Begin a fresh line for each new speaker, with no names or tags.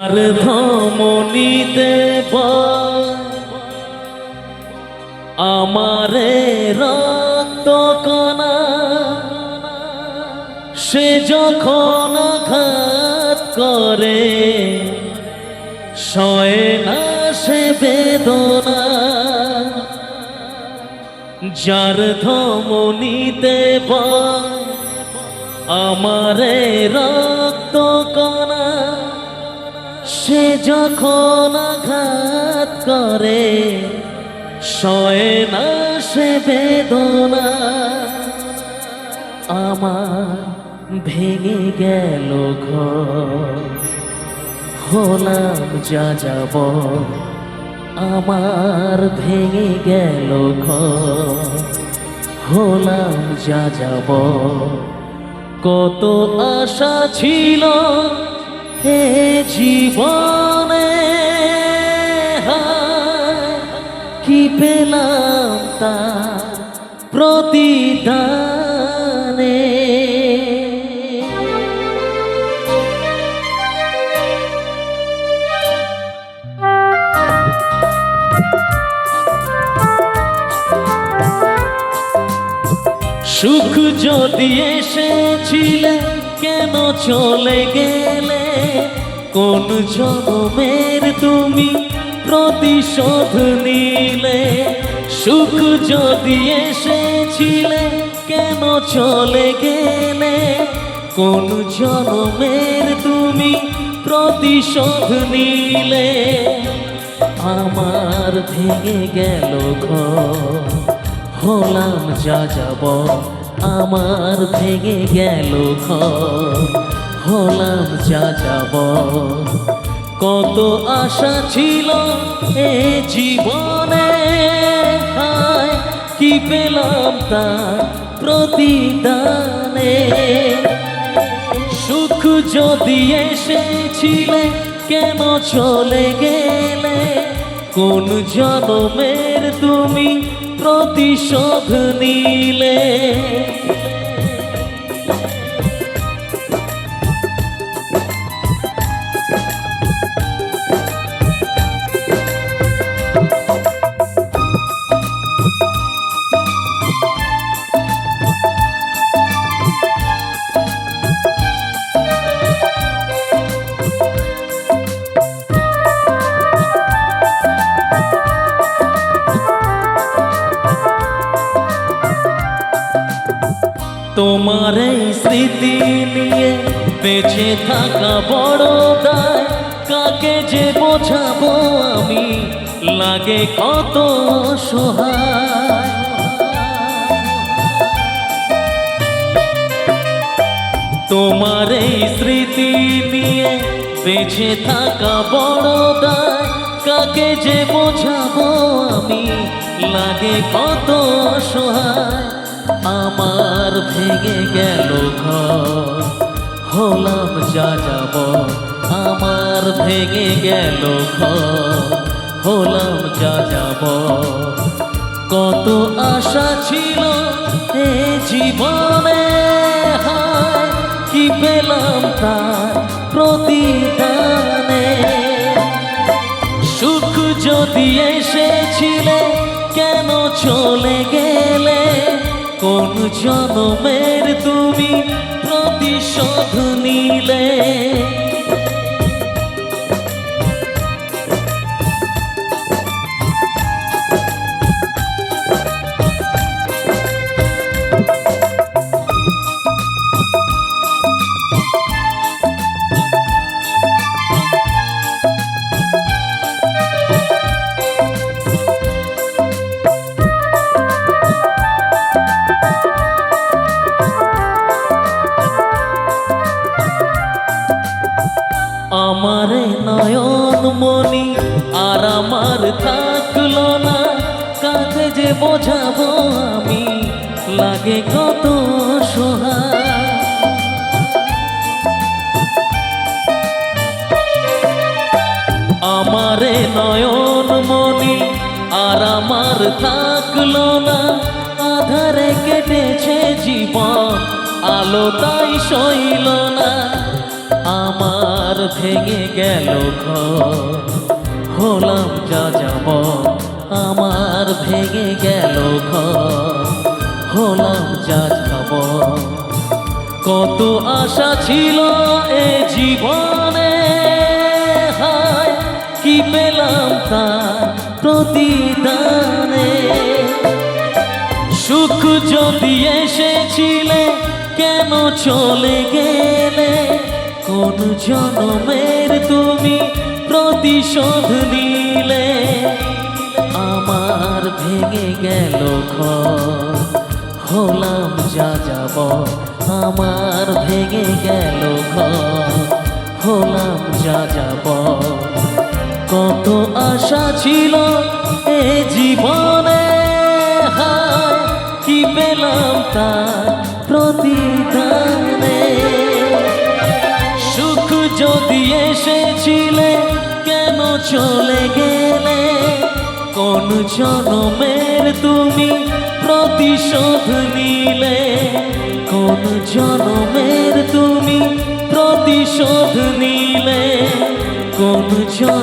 আর ধমনীতে আমারে রক্ত কণা সে যখন আঘাত করে, সয় না সে বেদনা। যার ধমনীতে আমারে রক্ত কণা সে যখন আঘাত করে, সয় না সে বেদনা আমার ভেঙে গেল ঘর। হলাম যা যাব, আমার ভেঙে গেল ঘর। হলাম যা যাব, কত আশা ছিল হে জীবনে কি পেলাম তা প্রতিদানে? সুখ যদি এসেছিলে কেন চলে গেলে? কোন জন্মের তুমি প্রতিশোধ নিলে? সুখ যদি এসেছিলে, কেন চলে গেলে? কোন জন্মের তুমি প্রতিশোধ নিলে? আমার ভেঙে গেল ঘর, হলাম যা যাব আমার ভেঙে গেল হলাম যা যাব কত আশা ছিল এ জীবনে। কি পেলাম তার প্রতিদানে? সুখ যদি এসেছিলে, কেন চলে গেলে? কোন জন্মের তুমি প্রতিশোধ নিলে। তোমার এই স্মৃতি নিয়ে বেঁচে থাকা বড় দায়। কাকে যে বোঝাবো আমি? লাগে কত সহায় তোমার এই স্মৃতি নিয়ে বেঁচে থাকা বড় দায়। কাকে যে বোঝাবো আমি? লাগে কত সহায় আমার ভেঙে গেল ঘর। হলাম যা যাব আমার ভেঙে গেল ঘর। হলাম যা যাব কত আশা ছিল এ জীবনে কি পেলাম তার প্রতিদানে? সুখ যদি এসেছিলে, কেন চলে গেলে কোন জনমের তুমি প্রতিশোধ নিলে? নয়ন মনি, আর আমার থাকল না। কাকে যে বোঝাবো আমি, লাগে কত সহায় আমারে নয়ন মনি, আর আমার থাকল না। আধারে কেটেছে জীবন, আলো তাই সইল না। আমার ভেঙে গেল ঘর। হলাম যা যাব আমার ভেঙে গেল ঘর। হলাম যা যাব কত আশা ছিল এ জীবনে, হায়, কি পেলাম তা প্রতিদানে। সুখ যদি এসেছিলে, কেন চলে গেলে কোন জনমের তুমি প্রতিশোধ নিলে? আমার ভেঙে গেল হলাম যা যাব আমার ভেঙে গেল হলাম যা যাব কত আশা ছিল এ জীবনে কি পেলাম তার চলে গেলে কোন জনমের তুমি প্রতিশোধ নিলে? কোন জনমের তুমি প্রতিশোধ নিলে? কোন জনমের